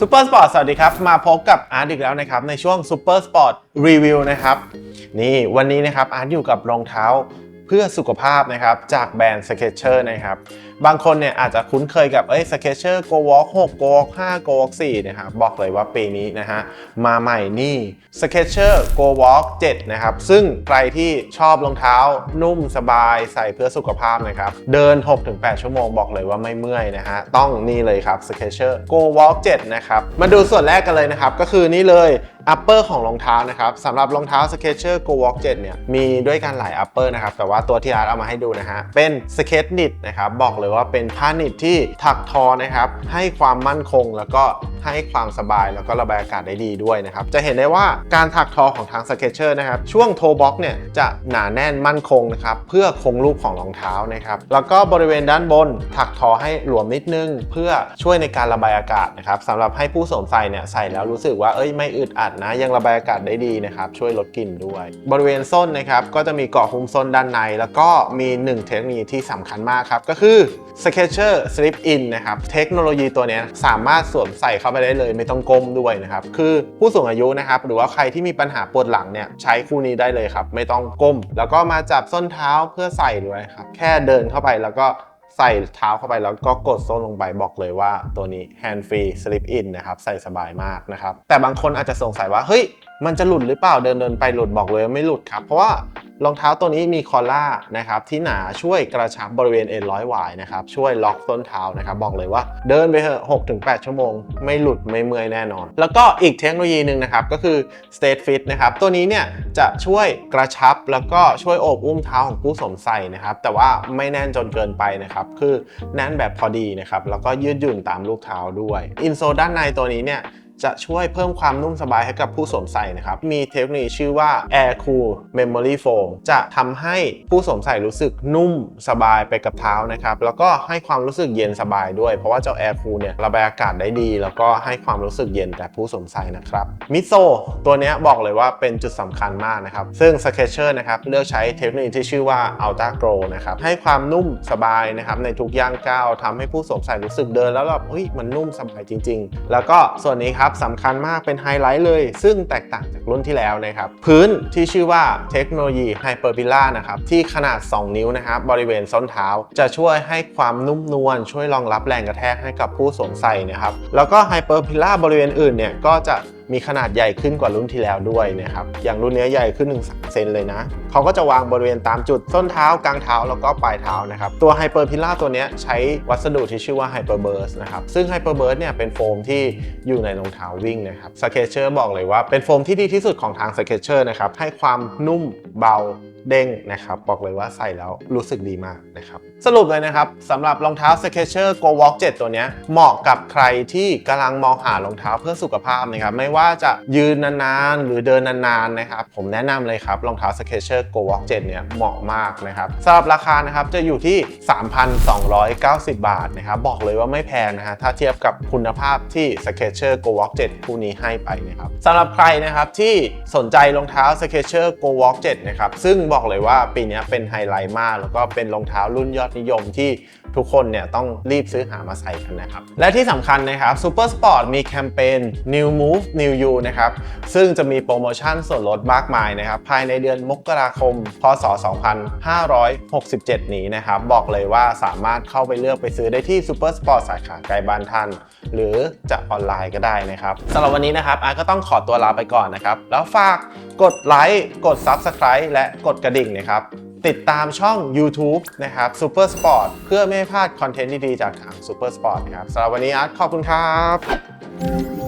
ซูเปอร์สปอร์ตสวัสดีครับ มาพบกับอาร์ตอีกแล้วนะครับ ในช่วงซูเปอร์สปอร์ตรีวิวนะครับ นี่วันนี้นะครับอาร์ตอยู่กับรองเท้า เพื่อสุขภาพนะครับจากแบรนด์ Skechers นะครับ บางคนเนี่ยอาจจะคุ้นเคยกับเอ้ย Skechers Go Walk 6 Go Walk 5 Go Walk 4นะครับบอกเลยว่าปีนี้นะฮะมาใหม่นี่ Skechers Go Walk 7นะครับซึ่งใครที่ชอบรองเท้านุ่มสบายใส่เพื่อสุขภาพนะครับเดิน 6-8 ชั่วโมงบอกเลยว่าไม่เมื่อยนะฮะต้องนี่เลยครับ Skechers Go Walk 7นะครับมาดูส่วนแรกกันเลยนะครับก็คือนี่เลย upper ของรองเท้านะครับสำหรับรองเท้า Skechers Go Walk 7เนี่ยมีด้วยกันหลาย upper นะครับ แต่ว่าตัวที่อาร์ตเอามาให้ดูนะฮะ เป็น Skate Knit นะครับ บอกเลยว่าเป็นผ้าหนิตที่ถักทอนะครับ ให้ความมั่นคงแล้วก็ให้ความสบายแล้วก็ระบายอากาศได้ดีด้วยนะครับ จะเห็นได้ว่าการถักทอของทาง Skechers นะครับ ช่วงโทบ็อกเนี่ยจะหนาแน่นมั่นคงนะครับเพื่อคงรูปของรองเท้านะครับแล้วก็บริเวณด้านบนถักทอให้หลวมนิดนึง เพื่อช่วยในการระบายอากาศนะครับสำหรับให้ผู้สวมใส่เนี่ยใส่แล้วรู้สึกว่าเอ้ยไม่อึดอัดนะยังระบายอากาศได้ดีนะครับช่วยลดกลิ่นด้วย บริเวณส้นนะครับก็จะมีเกาะหุ้มส้นด้านใน แล้วก็มีหนึ่งเทคโนโลยีที่สำคัญมากครับ ก็คือ sketcher slip In นะครับเทคโนโลยีตัวนี้สามารถสวมใส่เข้าไปได้เลย ไม่ต้องก้มด้วยนะครับคือผู้สูงอายุนะครับหรือว่าใครที่มีปัญหาปวดหลังเนี่ยใช้คู่นี้ได้เลยครับไม่ต้องก้ม แล้วก็มาจับส้นเท้าเพื่อใส่ด้วยครับแค่เดินเข้าไปแล้วก็ ใส่เท้าเข้าไปแล้วก็กดโซนลงไปบอกเลยว่าตัวนี้ hand free slip in นะครับใส่สบายมากนะครับแต่บางคนอาจจะสงสัยว่าเฮ้ยมันจะหลุดหรือเปล่าเดินเดินไปหลุดบอกเลยไม่หลุดครับ เพราะว่ารองเท้าตัวนี้มีคอล่านะครับที่หนาช่วยกระชับบริเวณเอ็นร้อยหวายนะครับช่วยล็อกต้นเท้านะครับบอกเลยว่าเดินไปเถอะ6-8 ชั่วโมง ไม่หลุดไม่เมื่อยแน่นอน แล้วก็อีกเทคโนโลยีหนึ่งนะครับก็คือ State Fit นะครับตัวนี้เนี่ยจะช่วยกระชับแล้วก็ช่วยโอบอุ้มเท้าของผู้สวมใส่นะครับแต่ว่าไม่แน่นจนเกินไปนะครับคือแน่นแบบพอดีนะครับแล้วก็ยืดหยุ่นตามลูกเท้าด้วยอินโซด้านในตัวนี้เนี่ย จะช่วยเพิ่มความนุ่มสบายให้กับผู้สวมใส่นะครับ มีเทคโนโลยีชื่อว่า Air Cool Memory Foam จะทำให้ผู้สวมใส่รู้สึกนุ่มสบายไปกับเท้านะครับ แล้วก็ให้ความรู้สึกเย็นสบายด้วย เพราะว่าเจ้า Air Cool เนี่ยระบายอากาศได้ดี แล้วก็ให้ความรู้สึกเย็นแก่ผู้สวมใส่นะครับมิโซตัวนี้บอกเลยว่าเป็นจุดสำคัญมากนะครับ ซึ่ง Skechers นะครับเลือกใช้เทคโนโลยีที่ชื่อว่า Ultra Grow นะครับให้ความนุ่มสบายนะครับในทุกย่างก้าวทำให้ผู้สวมใส่รู้สึกเดินแล้วแบบเฮ้ยมันนุ่มสบายจริง ๆ แล้วก็ส่วนนี้ครับสำคัญมากเป็นไฮไลท์เลย ซึ่งแตกต่างจากรุ่นที่แล้วนะครับ พื้นที่ชื่อว่าเทคโนโลยีไฮเปอร์บิล่านะครับที่ขนาด 2 นิ้วนะครับบริเวณส้นเท้า จะช่วยให้ความนุ่มนวลช่วยรองรับแรงกระแทกให้กับผู้สวมใส่นะครับแล้วก็ไฮเปอร์พิล่าบริเวณอื่นเนี่ยก็จะ มีขนาดใหญ่ขึ้นกว่ารุ่นที่แล้วด้วยนะครับอย่างรุ่นนี้ใหญ่ขึ้น1 3เซนเลยนะเขาก็จะวางบริเวณตามจุดส้นเท้ากลางเท้าแล้วก็ปลายเท้านะครับตัวไฮเปอร์พิล่าตัวนี้ใช้วัสดุที่ชื่อว่าไฮเปอร์เบิร์สนะครับซึ่งไฮเปอร์เบิร์สเนี่ยเป็นโฟมที่อยู่ในรองเท้าวิ่งนะครับสเก็ตเชอร์บอกเลยว่าเป็นโฟมที่ดีที่สุดของทางสเก็ตเชอร์นะครับให้ความนุ่มเบา เด้งนะครับบอกเลยว่าใส่แล้วรู้สึกดีมากนะครับสรุปเลยนะครับสำหรับรองเท้า Skechers Go Walk 7 ตัวนี้เหมาะกับใครที่กำลังมองหารองเท้าเพื่อสุขภาพนะครับไม่ว่าจะยืนนานๆ หรือเดินนานๆนะครับผมแนะนำเลยครับรองเท้า Skechers Go Walk 7 เนี่ยเหมาะมากนะครับสำหรับราคานะครับจะอยู่ที่ 3,290 บาทนะครับบอกเลยว่าไม่แพงนะฮะถ้าเทียบกับคุณภาพที่ Skechers Go Walk 7 คู่นี้ให้ไปนะครับสำหรับใครนะครับที่สนใจรองเท้า Skechers Go Walk 7 นะครับซึ่งบอกอกเลยว่าปีนี้เป็นไฮไลท์มาก แล้วก็เป็นรองเท้ารุ่นยอดนิยมที่ทุกคนเนี่ยต้องรีบซื้อหามาใส่กันนะครับ และที่สำคัญนะครับ Super Sport มีแคมเปญ New Move New You นะครับ ซึ่งจะมีโปรโมชั่นส่วนลดมากมายนะครับ ภายในเดือนมกราคม พศ 2567 นี้นะครับ บอกเลยว่าสามารถเข้าไปเลือกไปซื้อได้ที่ Super Sport สาขาใกล้บ้านท่าน หรือจะออนไลน์ก็ได้นะครับสำหรับวันนี้นะครับอาร์ก็ต้องขอตัวลาไปก่อนนะครับ แล้วฝากกดไลค์กด Subscribe และกดกระดิ่งนะครับ ติดตามช่อง YouTube นะครับ Super Sport เพื่อไม่ให้พลาดคอนเทนต์ดีๆ จากทาง Super Sport นะครับสำหรับวันนี้อาร์ตขอบคุณครับ